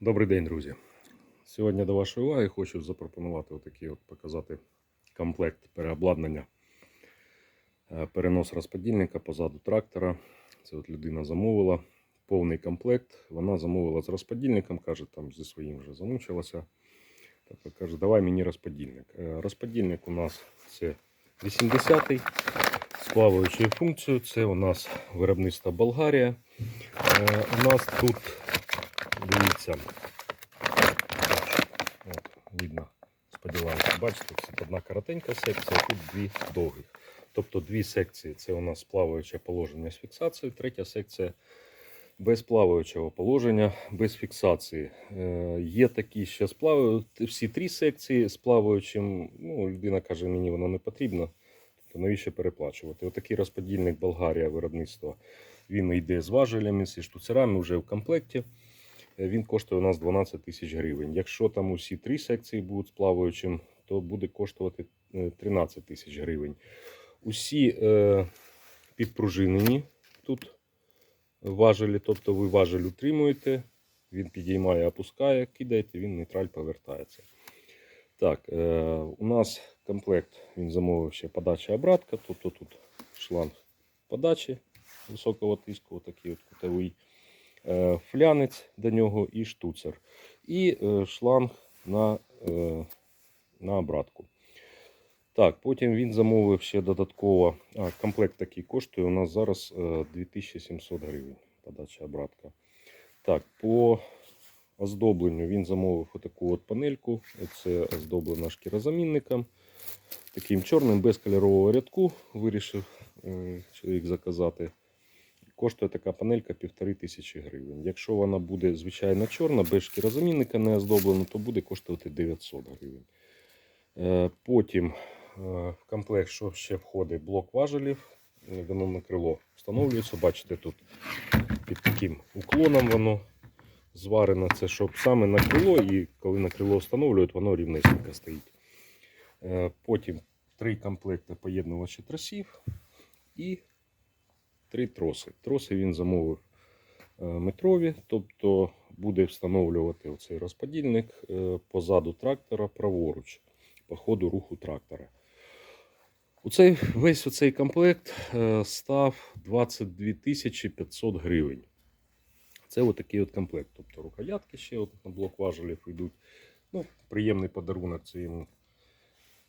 Добрий день, друзі. Сьогодні до вашої уваги хочу запропонувати отакий от показати комплект переобладнання. Е, Перенос розподільника позаду трактора. Це от людина замовила повний комплект. Вона замовила з розподільником, каже, там зі своїм вже замучилася. Тобто каже, давай мені розподільник. Е, Розподільник у нас це 80-й з плаваючою функцією. Це у нас виробництво Болгарія. Е, У нас тут, дивіться, От, видно, сподіваюся, бачите, це одна коротенька секція, тут дві довгих. Тобто дві секції це у нас плаваюче положення з фіксацією, третя секція без плаваючого положення, без фіксації. Е, є такі ще з плаваю- всі три секції з плаваючим. Ну, людина каже, мені воно не потрібно. Тобто навіщо переплачувати? Отакий розподільник Болгарія виробництва. Він йде з важелями, зі штуцерами вже в комплекті. Е, Він коштує у нас 12 тисяч гривень. Якщо там усі три секції будуть з плаваючим, то буде коштувати е, 13 тисяч гривень. Усі е, підпружинені тут важелі, тобто ви важель утримуєте, він підіймає, опускає, кидаєте, він нейтраль повертається. Так, е, у нас комплект він замовив ще подача обратка, тобто тут шланг подачі високого тиску, отакий от кутовий е, флянець до нього і штуцер. І е, шланг на, е, на обратку. Так, потім він замовив ще додатково. А, комплект такий коштує у нас зараз е, 2700 гривень. Подача обратка. Так, по оздобленню він замовив отаку от панельку. Це оздоблена шкірозамінником. Таким чорним без кольорового рядку вирішив е, чоловік заказати. Коштує така панелька 1500 гривень. Якщо вона буде звичайно чорна, без шкірозамінника не оздоблена, то буде коштувати 900 гривень. Е, Потім е, в комплект, що ще входить, блок важелів. Е, на крило встановлюється. Бачите, тут під таким уклоном воно зварено. Це щоб саме на крило, і коли на крило встановлюють, воно рівнесенько стоїть. Е, Потім три комплекти поєднувачі тросів і три троси. Троси він замовив е, метрові, тобто буде встановлювати оцей розподільник е, позаду трактора праворуч по ходу руху трактора. Оцей, весь оцей комплект е, став 22 тисячі 500 гривень. Це отакий от комплект. Тобто рукоятки ще от на блок важелів йдуть. Ну, приємний подарунок це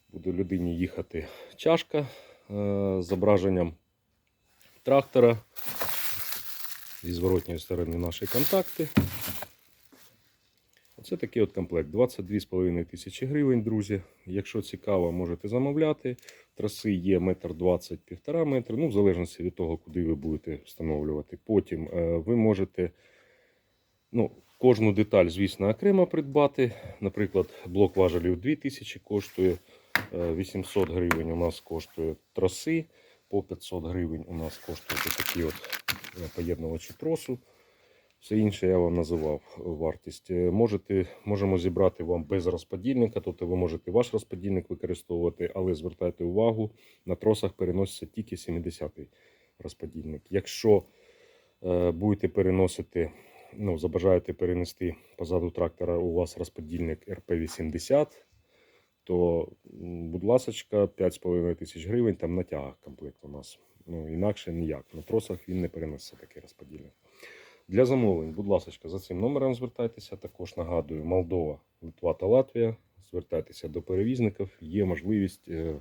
буде людині їхати чашка з зображенням трактора. Зі зворотньої сторони наші контакти. Оце такий от комплект. 22,5 тисячі гривень, друзі. Якщо цікаво, можете замовляти. Траси є 1,20 1,5 метри, ну, в залежності від того, куди ви будете встановлювати. Потім е, ви можете ну, кожну деталь, звісно, окремо придбати. Наприклад, блок важелів 2000 коштує е, 800 гривень. У нас коштує траси. По 500 гривень у нас коштують такі от е, поєднувачі тросу. Все інше я вам називав вартість. Е, Можете, можемо зібрати вам без розподільника, тобто ви можете ваш розподільник використовувати, але звертайте увагу, на тросах переноситься тільки 70-й розподільник. Якщо е, будете переносити, ну, забажаєте перенести позаду трактора у вас розподільник РП-80, то, будь ласочка, 5,5 тисяч гривень там на тягах комплект у нас. Ну, інакше ніяк. На тросах він не перенесе такий розподільник. Для замовлень, будь ласка, за цим номером звертайтеся. Також нагадую, Молдова, Литва та Латвія. Звертайтеся до перевізників, є можливість е,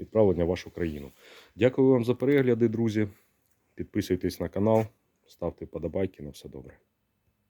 відправлення в вашу країну. Дякую вам за перегляди, друзі. Підписуйтесь на канал, ставте вподобайки. На все добре.